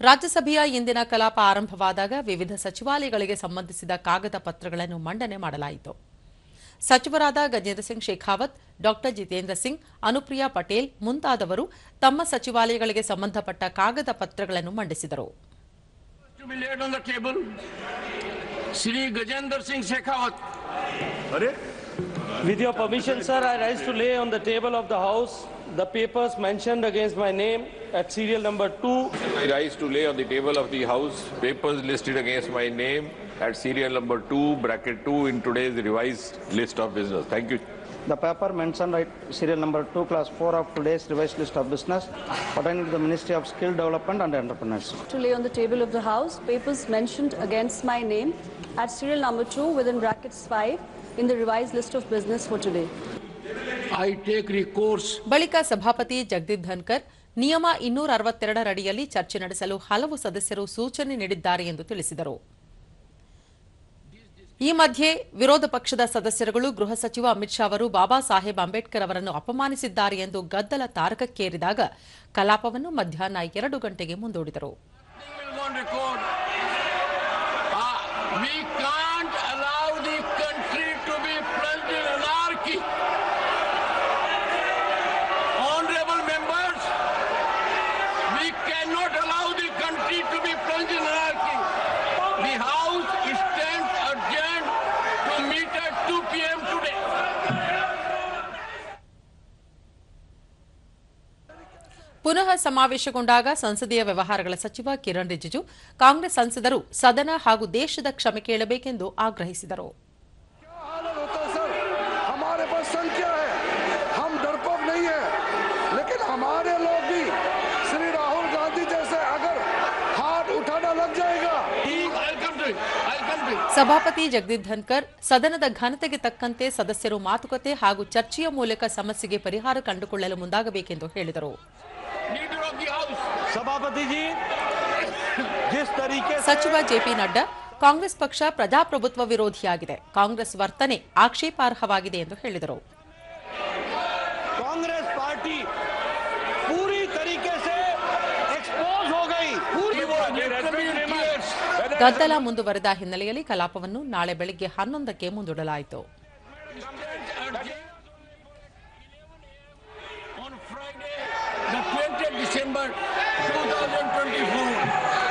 ರಾಜ್ಯಸಭೆಯ ಇಂದಿನ ಕಲಾಪ ಆರಂಭವಾದಾಗ ವಿವಿಧ ಸಚಿವಾಲಯಗಳಿಗೆ ಸಂಬಂಧಿಸಿದ ಕಾಗದ ಪತ್ರಗಳನ್ನು ಮಂಡನೆ ಮಾಡಲಾಯಿತು. ಸಚಿವರಾದ ಗಜೇಂದ್ರ ಸಿಂಗ್ ಶೇಖಾವತ್, ಡಾಕ್ಟರ್ ಜಿತೇಂದ್ರ ಸಿಂಗ್, ಅನುಪ್ರಿಯಾ ಪಟೇಲ್ ಮುಂತಾದವರು ತಮ್ಮ ಸಚಿವಾಲಯಗಳಿಗೆ ಸಂಬಂಧಪಟ್ಟ ಕಾಗದ ಪತ್ರಗಳನ್ನು ಮಂಡಿಸಿದರು. To be laid on the. Shri Gajendra Singh Shekhawat. With your permission, sir, I rise to lay on the table of the House the papers mentioned against my name at serial number two. I rise to lay on the table of the House papers listed against my name at serial number 2, bracket 2 in today's revised list of business. Thank you. The paper mentioned right serial number 2 class 4 of today's revised list of business pertaining to the Ministry of Skill Development and Entrepreneurship. to lay on the table of the House papers mentioned against my name at serial number 2 within brackets 5 in the revised list of business for today. I take recourse ಬಳಿಕ ಸಭಾಪತಿ ಜಗದೀಪ್ ಧನ್ಕರ್ ನಿಯಮ ಇನ್ನೂರ ಅರವತ್ತೆರಡರಡಿಯಲ್ಲಿ ಚರ್ಚೆ ನಡೆಸಲು ಹಲವು ಸದಸ್ಯರು ಸೂಚನೆ ನೀಡಿದ್ದಾರೆ ಎಂದು ತಿಳಿಸಿದರು ಈ ಮಧ್ಯೆ ವಿರೋಧ ಪಕ್ಷದ ಸದಸ್ಯರುಗಳು ಗೃಹ ಸಚಿವ ಅಮಿತ್ ಶಾ ಅವರು ಬಾಬಾ ಸಾಹೇಬ್ ಅಂಬೇಡ್ಕರ್ ಅವರನ್ನು ಅಪಮಾನಿಸಿದ್ದಾರೆ ಎಂದು ಗದ್ದಲ ತಾರಕಕ್ಕೇರಿದಾಗ ಕಲಾಪವನ್ನು ಮಧ್ಯಾಹ್ನ ಎರಡು ಗಂಟೆಗೆ ಮುಂದೂಡಿದರು. To be plunged in anarchy. Honorable members, we cannot allow the country to be plunged in anarchy. The House stands adjourned to meet at 2 p.m. today. ಪುನಃ ಸಮಾವೇಶಗೊಂಡಾಗ ಸಂಸದೀಯ ವ್ಯವಹಾರಗಳ ಸಚಿವ ಕಿರಣ್ ರಿಜಿಜು ಕಾಂಗ್ರೆಸ್ ಸಂಸದರು ಸದನ ಹಾಗೂ ದೇಶದ ಕ್ಷಮೆ ಕೇಳಬೇಕೆಂದು ಆಗ್ರಹಿಸಿದರು. ಸಭಾಪತಿ ಜಗದೀಪ್ ಧನ್ಕರ್ ಸದನದ ಘನತೆಗೆ ತಕ್ಕಂತೆ ಸದಸ್ಯರು ಮಾತುಕತೆ ಹಾಗೂ ಚರ್ಚೆಯ ಮೂಲಕ ಸಮಸ್ಯೆಗೆ ಪರಿಹಾರ ಕಂಡುಕೊಳ್ಳಲು ಮುಂದಾಗಬೇಕೆಂದು ಹೇಳಿದರು. ಸಚಿವ ಜೆಪಿ ನಡ್ಡಾ ಕಾಂಗ್ರೆಸ್ ಪಕ್ಷ ಪ್ರಜಾಪ್ರಭುತ್ವ ವಿರೋಧಿಯಾಗಿದೆ ಕಾಂಗ್ರೆಸ್ ವರ್ತನೆ ಆಕ್ಷೇಪಾರ್ಹವಾಗಿದೆ ಎಂದು ಹೇಳಿದರು. ಕಾಂಗ್ರೆಸ್ ಪಾರ್ಟಿ ಪೂರಿ ಗದ್ದಲ ಮುಂದುವರೆದ ಹಿನ್ನೆಲೆಯಲ್ಲಿ ಕಲಾಪವನ್ನು ನಾಳೆ ಬೆಳಗ್ಗೆ ಹನ್ನೊಂದಕ್ಕೆ ಮುಂದೂಡಲಾಯಿತು. Lincoln Behoon.